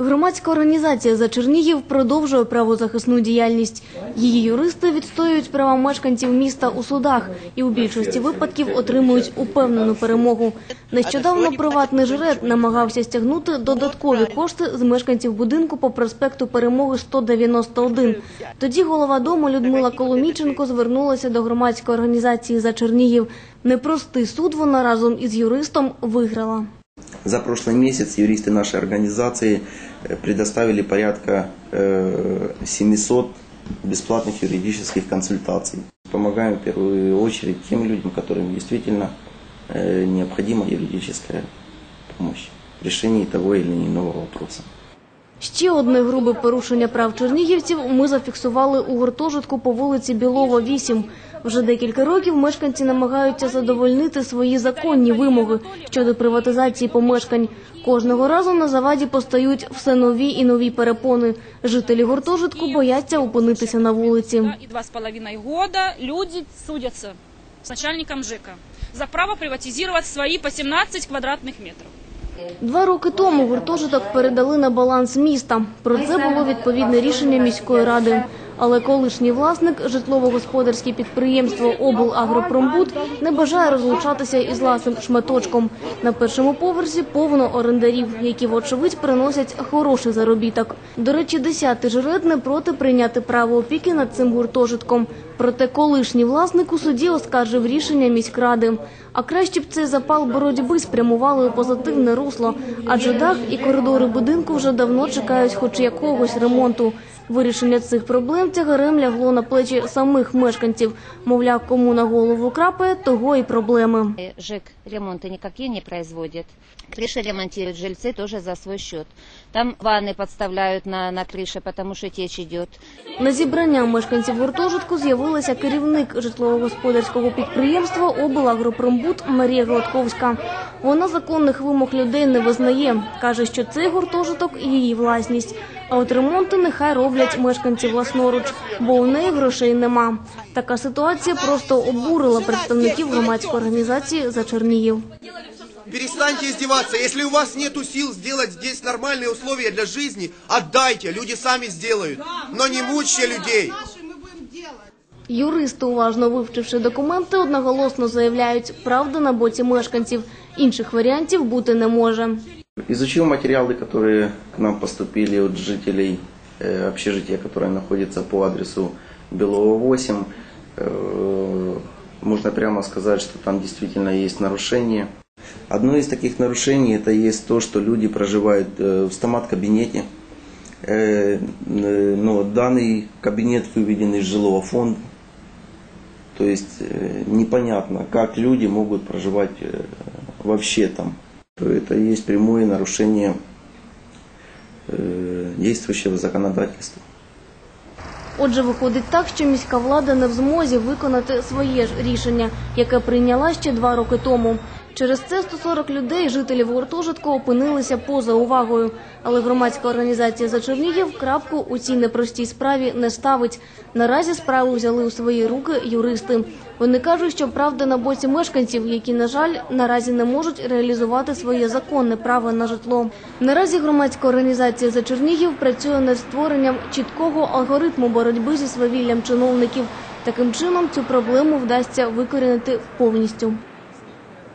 Громадська організація за Чернігів продовжує правозахисну діяльність. Її юристи відстоюють права мешканців міста у судах і у більшості випадків отримують упевнену перемогу. Нещодавно приватний жрет намагався стягнути додаткові кошти з мешканців будинку по проспекту Перемоги 191. Тоді голова дому Людмила Коломійченко звернулася до громадської організації за Чернігів. Непростий суд вона разом із юристом виграла. За прошлый месяц юристы нашей организации э, предоставили порядка э, 700 бесплатных юридических консультаций. Помогаем в первую очередь тем людям, которым действительно э, необходима юридическая помощь в решении того или иного вопроса. Ще одне грубе порушення прав чернігівців ми зафіксували у гуртожитку по вулиці Білова, 8. Вже декілька років мешканці намагаються задовольнити свої законні вимоги щодо приватизації помешкань. Кожного разу на заваді постають все нові і нові перепони. Жителі гуртожитку бояться опинитися на вулиці. и два с половиной года люди судятся с начальником ЖЭКа за право приватизировать свои по 17 квадратных метров. Два роки тому гуртожиток передали на баланс міста. Про це було відповідне рішення міської ради. Але колишній власник, житлово-господарське підприємство «Облагропромбуд» не бажає розлучатися із власним шматочком. На першому поверсі повно орендарів, які, вочевидь, приносять хороший заробіток. До речі, десятий жред не проти прийняти право опіки над цим гуртожитком. Проте колишній власник у суді оскаржив рішення міськради. А краще б цей запал боротьби спрямували у позитивне русло, адже дах і коридори будинку вже давно чекають хоч якогось ремонту. Вирішення цих проблем тягарем лягло на плечі самих мешканців. Мовляв, кому на голову крапає, того і проблеми Э, ЖЭК ремонты никакие не производит. Крыши ремонтируют жильцы тоже за свой счет. Там ванны подставляют на, на крыше, потому что течь идет. На зібрання мешканців гуртожитку з'явилася керівник житлово-господарського підприємства «Облагропромбуд» Марія Гладковська. Вона законних вимог людей не визнає. Каже, що цей гуртожиток – її власність. А от ремонти нехай роблять мешканці власноруч, бо у неї грошей нема. Така ситуація просто обурила представників громадської організації «За Чернігів». Перестаньте издеваться. Если у вас нету сил сделать здесь нормальные условия для жизни, отдайте, люди сами сделают. Но не мучьте людей. Юристи, уважно вивчивши документи, одноголосно заявляють, правда на боці мешканців. Інших варіантів бути не може. Изучив материалы, которые к нам поступили от жителей э, общежития, которое находится по адресу Белова 8, э, Можно прямо сказать, что там действительно есть нарушения. Одно из таких нарушений это есть то, что люди проживают э, в стомат-кабинете, Э, э, но данный кабинет выведен из жилого фонда. То есть непонятно, как люди могут проживать вообще там. То это есть прямое нарушение действующего законодательства. Отже, виходить так, що міська влада не в змозі виконати своє ж рішення, яке прийняла ще два роки тому. Через це 140 людей, жителів гуртожитку, опинилися поза увагою. Але громадська організація «За Чернігів» крапку у цій непростій справі не ставить. Наразі справу взяли у свої руки юристи. Вони кажуть, що правда на боці мешканців, які, на жаль, наразі не можуть реалізувати своє законне право на житло. Наразі громадська організація «За Чернігів» працює над створенням чіткого алгоритму боротьби зі свавіллям чиновників. Таким чином цю проблему вдасться викорінити повністю.